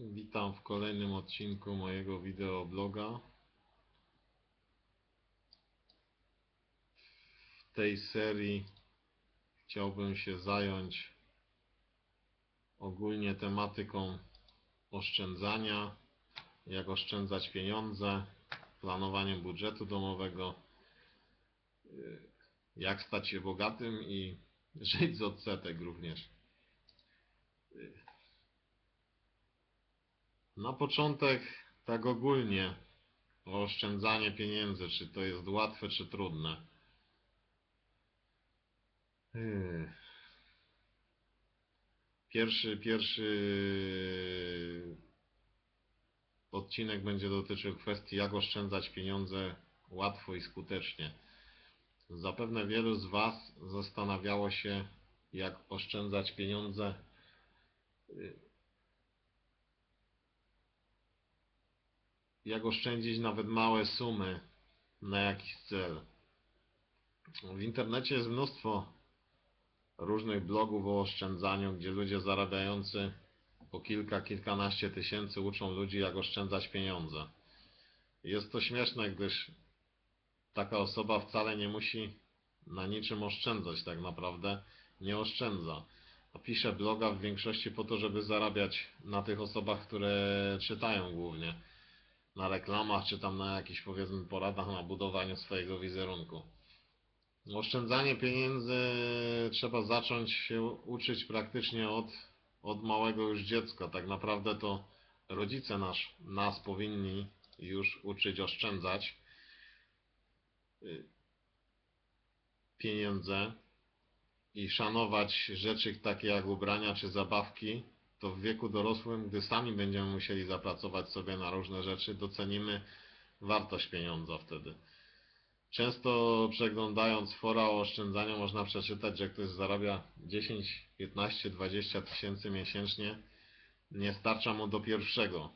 Witam w kolejnym odcinku mojego wideobloga. W tej serii chciałbym się zająć ogólnie tematyką oszczędzania, jak oszczędzać pieniądze, planowaniem budżetu domowego, jak stać się bogatym i żyć z odsetek również. Na początek, tak ogólnie, oszczędzanie pieniędzy, czy to jest łatwe, czy trudne. Yy. Pierwszy, pierwszy odcinek będzie dotyczył kwestii, jak oszczędzać pieniądze łatwo i skutecznie. Zapewne wielu z Was zastanawiało się, jak oszczędzać pieniądze jak oszczędzić nawet małe sumy na jakiś cel. W internecie jest mnóstwo różnych blogów o oszczędzaniu, gdzie ludzie zarabiający po kilka, kilkanaście tysięcy uczą ludzi, jak oszczędzać pieniądze. Jest to śmieszne, gdyż taka osoba wcale nie musi na niczym oszczędzać, tak naprawdę nie oszczędza. A pisze bloga w większości po to, żeby zarabiać na tych osobach, które czytają głównie na reklamach, czy tam na jakichś powiedzmy poradach na budowaniu swojego wizerunku. Oszczędzanie pieniędzy trzeba zacząć się uczyć praktycznie od, od małego już dziecka. Tak naprawdę to rodzice nasz, nas powinni już uczyć oszczędzać y, pieniądze i szanować rzeczy takie jak ubrania czy zabawki, to w wieku dorosłym, gdy sami będziemy musieli zapracować sobie na różne rzeczy, docenimy wartość pieniądza wtedy. Często przeglądając fora o oszczędzaniu można przeczytać, że ktoś zarabia 10, 15, 20 tysięcy miesięcznie, nie starcza mu do pierwszego.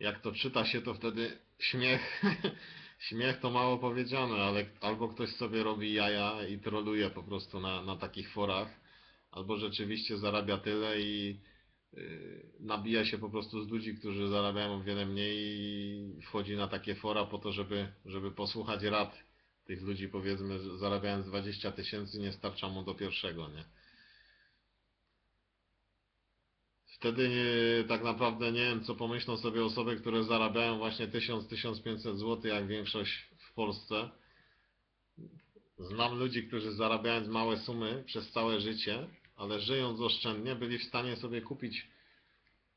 Jak to czyta się, to wtedy śmiech, śmiech to mało powiedziane, ale albo ktoś sobie robi jaja i troluje po prostu na, na takich forach, albo rzeczywiście zarabia tyle i yy, nabija się po prostu z ludzi, którzy zarabiają o wiele mniej i wchodzi na takie fora po to, żeby, żeby posłuchać rad tych ludzi, powiedzmy, że zarabiając 20 tysięcy nie starcza mu do pierwszego, nie? Wtedy nie, tak naprawdę nie wiem, co pomyślą sobie osoby, które zarabiają właśnie 1000-1500 zł, jak większość w Polsce. Znam ludzi, którzy zarabiając małe sumy przez całe życie, ale żyjąc oszczędnie, byli w stanie sobie kupić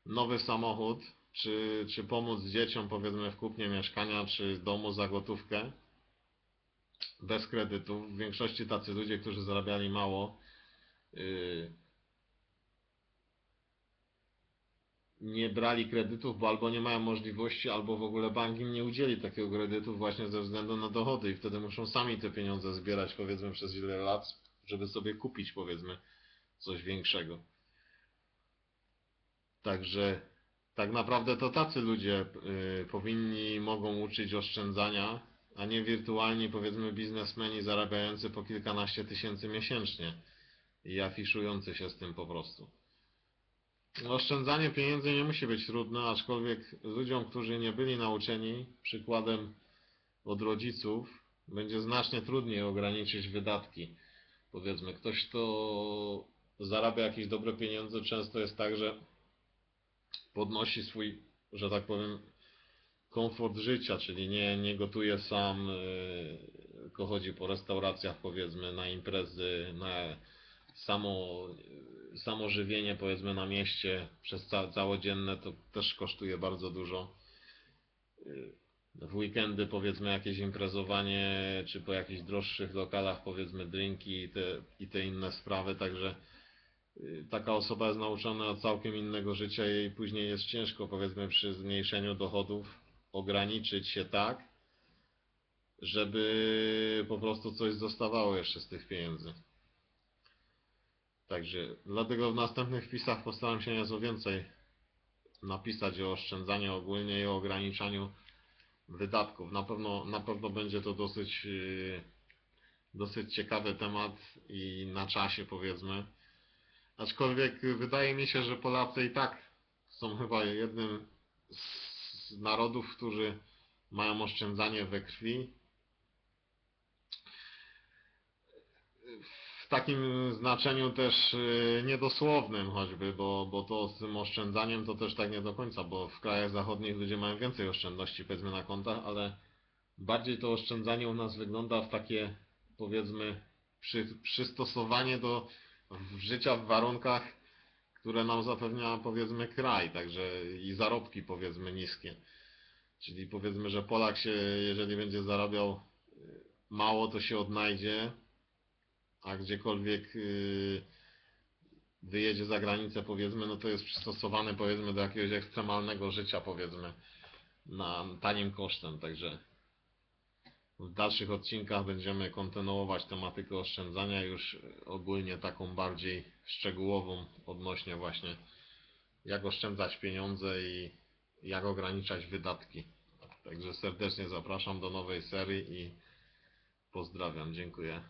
nowy samochód, czy, czy pomóc dzieciom, powiedzmy, w kupnie mieszkania, czy domu za gotówkę bez kredytu. W większości tacy ludzie, którzy zarabiali mało, yy, nie brali kredytów, bo albo nie mają możliwości, albo w ogóle bank im nie udzieli takiego kredytu właśnie ze względu na dochody i wtedy muszą sami te pieniądze zbierać powiedzmy przez wiele lat, żeby sobie kupić powiedzmy coś większego. Także tak naprawdę to tacy ludzie y, powinni mogą uczyć oszczędzania, a nie wirtualni powiedzmy biznesmeni zarabiający po kilkanaście tysięcy miesięcznie i afiszujący się z tym po prostu. Oszczędzanie pieniędzy nie musi być trudne, aczkolwiek ludziom, którzy nie byli nauczeni przykładem od rodziców, będzie znacznie trudniej ograniczyć wydatki. Powiedzmy, ktoś, kto zarabia jakieś dobre pieniądze, często jest tak, że podnosi swój, że tak powiem, komfort życia, czyli nie, nie gotuje sam, yy, tylko chodzi po restauracjach, powiedzmy, na imprezy, na samo, samo żywienie powiedzmy na mieście przez ca całodzienne to też kosztuje bardzo dużo. W weekendy powiedzmy jakieś imprezowanie, czy po jakichś droższych lokalach powiedzmy drinki i te, i te inne sprawy, także y, taka osoba jest nauczona całkiem innego życia i później jest ciężko powiedzmy przy zmniejszeniu dochodów ograniczyć się tak, żeby po prostu coś zostawało jeszcze z tych pieniędzy. Także dlatego w następnych wpisach postaram się nieco więcej napisać o oszczędzaniu ogólnie i o ograniczaniu wydatków. Na pewno, na pewno będzie to dosyć, yy, dosyć ciekawy temat i na czasie powiedzmy. Aczkolwiek wydaje mi się, że Polacy i tak są chyba jednym z narodów, którzy mają oszczędzanie we krwi. W takim znaczeniu też y, niedosłownym choćby, bo, bo to z tym oszczędzaniem to też tak nie do końca, bo w krajach zachodnich ludzie mają więcej oszczędności powiedzmy na kontach, ale bardziej to oszczędzanie u nas wygląda w takie powiedzmy przy, przystosowanie do życia w warunkach, które nam zapewnia powiedzmy kraj, także i zarobki powiedzmy niskie. Czyli powiedzmy, że Polak się, jeżeli będzie zarabiał y, mało, to się odnajdzie, a gdziekolwiek y, wyjedzie za granicę powiedzmy, no to jest przystosowane powiedzmy do jakiegoś ekstremalnego życia powiedzmy na tanim kosztem, także w dalszych odcinkach będziemy kontynuować tematykę oszczędzania już ogólnie taką bardziej szczegółową odnośnie właśnie jak oszczędzać pieniądze i jak ograniczać wydatki. Także serdecznie zapraszam do nowej serii i pozdrawiam, dziękuję.